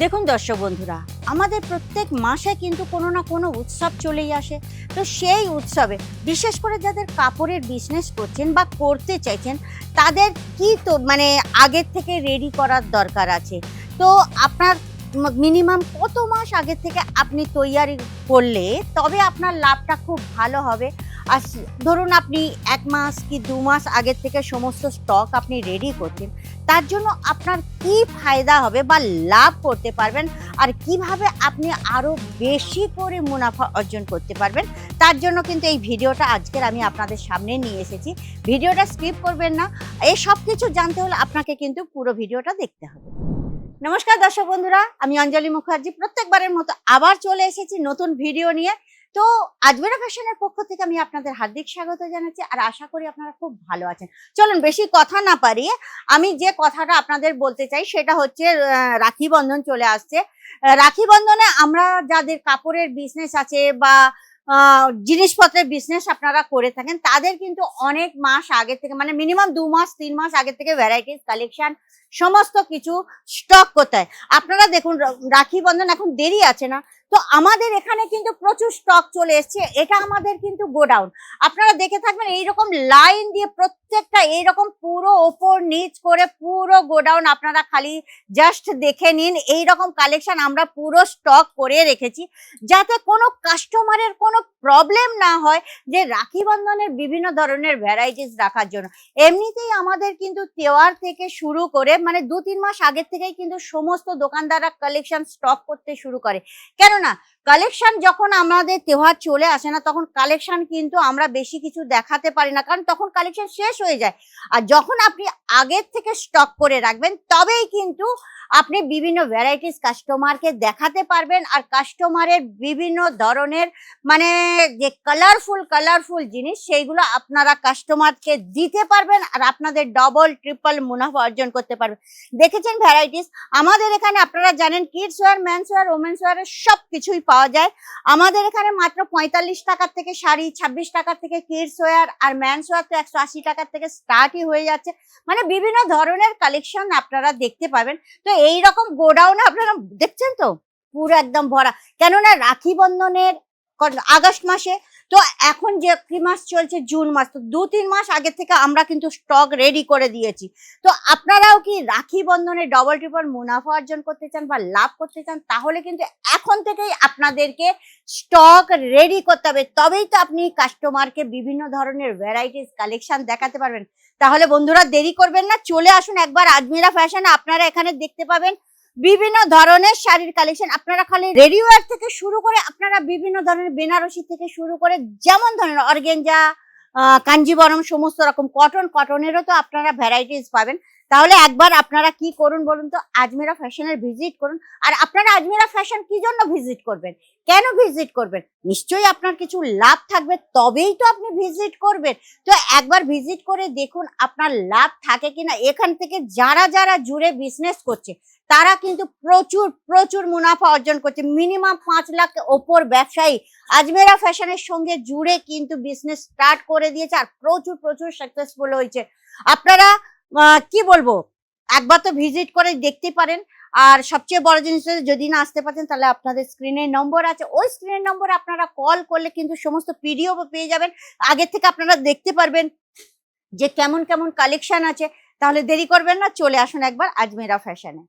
দেখুন দর্শক বন্ধুরা, আমাদের প্রত্যেক মাসে কিন্তু কোনো না কোনো উৎসব চলেই আসে। তো সেই উৎসবে বিশেষ করে যাদের কাপড়ের বিজনেস করছেন বা করতে চাইছেন, তাদের কি তো মানে আগের থেকে রেডি করার দরকার আছে? তো আপনার মিনিমাম কত মাস আগের থেকে আপনি তৈয়ারি করলে তবে আপনার লাভটা খুব ভালো হবে। আর ধরুন আপনি এক মাস কি দু মাস আগের থেকে সমস্ত স্টক আপনি রেডি করছেন তার জন্য আপনার কি ফায়দা হবে বা লাভ করতে পারবেন আর কীভাবে আপনি আরও বেশি করে মুনাফা অর্জন করতে পারবেন, তার জন্য কিন্তু এই ভিডিওটা আজকের আমি আপনাদের সামনে নিয়ে এসেছি। ভিডিওটা স্কিপ করবেন না, এই সব কিছু জানতে হলে আপনাকে কিন্তু পুরো ভিডিওটা দেখতে হবে। নমস্কার দর্শক বন্ধুরা, আমি অঞ্জলি মুখার্জি। প্রত্যেকবারের মতো আবার চলে এসেছি নতুন ভিডিও নিয়ে। তো আজমেরা ফ্যাশনের পক্ষ থেকে আমি আপনাদের হার্দিক স্বাগত জানাচ্ছি আর আশা করি আপনারা খুব ভালো আছেন। চলুন, বেশি কথা না পারি আমি যে কথাটা আপনাদের বলতে চাই সেটা হচ্ছে রাখি বন্ধন চলে আসছে। রাখি বন্ধনে আমরা যাদের কাপড়ের বিজনেস আছে বা জিনিসপত্রের বিজনেস আপনারা করে থাকেন, তাদের কিন্তু অনেক মাস আগে থেকে মানে মিনিমাম দু মাস, তিন মাস আগে থেকে ভ্যারাইটিস কালেকশন সমস্ত কিছু স্টক করতে হয়। আপনারা দেখুন রাখি বন্ধন এখন দেরি আছে না। তো আমাদের এখানে কিন্তু প্রচুর স্টক চলে এসছে। এটা আমাদের কিন্তু গোডাউন। আপনারা দেখে থাকবেন, এইরকম লাইন দিয়ে প্রত্যেকটা এইরকম পুরো ওপর নিচ করে পুরো গোডাউন আপনারা খালি জাস্ট দেখে নিন। এইরকম কালেকশন আমরা পুরো স্টক করে রেখেছি। যাতে কোনো কাস্টমারের কোনো প্রবলেম না হয় যে রাখি বন্ধনের বিভিন্ন ধরনের ভ্যারাইটিস রাখার জন্য। এমনিতেই আমাদের কিন্তু তেওয়ার থেকে শুরু করে মানে দু তিন মাস আগের থেকেই কিন্তু সমস্ত দোকানদাররা কালেকশন স্টক করতে শুরু করে। কেননা কালেকশন যখন আমাদের তেওহার চলে আসে না, তখন কালেকশন কিন্তু আমরা বেশি কিছু দেখাতে পারি না, কারণ তখন কালেকশন শেষ হয়ে যায়। আর যখন আপনি আগের থেকে স্টক করে রাখবেন, তবেই কিন্তু আপনি বিভিন্ন ভ্যারাইটিস কাস্টমারকে দেখাতে পারবেন আর কাস্টমারের বিভিন্ন ধরনের মানে যে কালারফুল কালারফুল জিনিস, সেইগুলো আপনারা কাস্টমারকে দিতে পারবেন আর আপনাদের ডবল ট্রিপল মুনাফা অর্জন করতে পারবেন। দেখেছেন ভ্যারাইটিস আমাদের এখানে আপনারা জানেন kids wear men's wear women's ওয়ারের সব কিছুই পাওয়া যায়। আমাদের এখানে মাত্র পঁয়তাল্লিশ টাকার থেকে শাড়ি, ছাব্বিশ টাকার থেকে কিডস ওয়ার আর ম্যান্স ওয়ার তো একশো আশি টাকার থেকে স্টার্টই হয়ে যাচ্ছে। মানে বিভিন্ন ধরনের কালেকশন আপনারা দেখতে পাবেন। তো এই রকম গোডাউনে আপনারা দেখছেন তো? পুরো একদম ভরা। কেননা রাখি বন্ধনের আগস্ট মাসে তো এখন যে কি মাস চলছে? জুন মাস। তো দু, তিন মাস আগে থেকে আমরা কিন্তু স্টক রেডি করে দিয়েছি। তো আপনারাও কি রাখি বন্ধনে ডবল ট্রিপল মুনাফা অর্জন করতে চান বা লাভ করতে চান? তাহলে কিন্তু এখন থেকেই আপনাদেরকে স্টক রেডি করতে হবে। তবেই তো আপনি কাস্টমারকে বিভিন্ন ধরনের ভ্যারাইটিস কালেকশন দেখাতে পারবেন। তাহলে বন্ধুরা দেরি করবেন না। চলে আসুন একবার আজমিরা ফ্যাশন আপনারা এখানে দেখতে পাবেন বিভিন্ন ধরনের শাড়ির কালেকশন আপনারা খালি রেডিওয়ার থেকে শুরু করে আপনারা বিভিন্ন ধরনের বেনারসি থেকে শুরু করে যেমন ধরনের অর্গেঞ্জা কাঞ্জিবরম, সমস্ত রকম কটন কটনেরও তো আপনারা ভ্যারাইটিস পাবেন। তাহলে একবার আপনারা কি করুন বলুন তো, আজমেরা ফ্যাশনের ভিজিট করুন। আর আপনারা আজমেরা ফ্যাশন কি জন্য ভিজিট করবেন? কেন ভিজিট করবেন? নিশ্চয়ই আপনার কিছু লাভ থাকবে, তবেই তো আপনি ভিজিট করবেন। তো একবার ভিজিট করে দেখুন আপনার লাভ থাকে কিনা। এখান থেকে যারা যারা জুড়ে বিজনেস করছে, তারা কিন্তু প্রচুর প্রচুর মুনাফা অর্জন করছে। মিনিমাম পাঁচ লাখ ওপর ব্যবসায়ী আজমেরা ফ্যাশনের সঙ্গে জুড়ে কিন্তু বিজনেস স্টার্ট করে দিয়েছে আর প্রচুর প্রচুর সাকসেসফুল হয়েছে। আপনারা কি বলব? একবার তো ভিজিট করে দেখতে পারেন। আর সবচেয়ে বড় জিনিস যদি না আসতে পারেন তাহলে আপনাদের স্ক্রিনের নম্বর আছে। ওই স্ক্রিনের নম্বরে আপনারা কল করলে কিন্তু সমস্ত পিডিও পেয়ে যাবেন। আগে থেকে আপনারা দেখতে পারবেন যে কেমন কেমন কালেকশন আছে। তাহলে দেরি করবেন না, চলে আসুন একবার আজমেরা ফ্যাশনে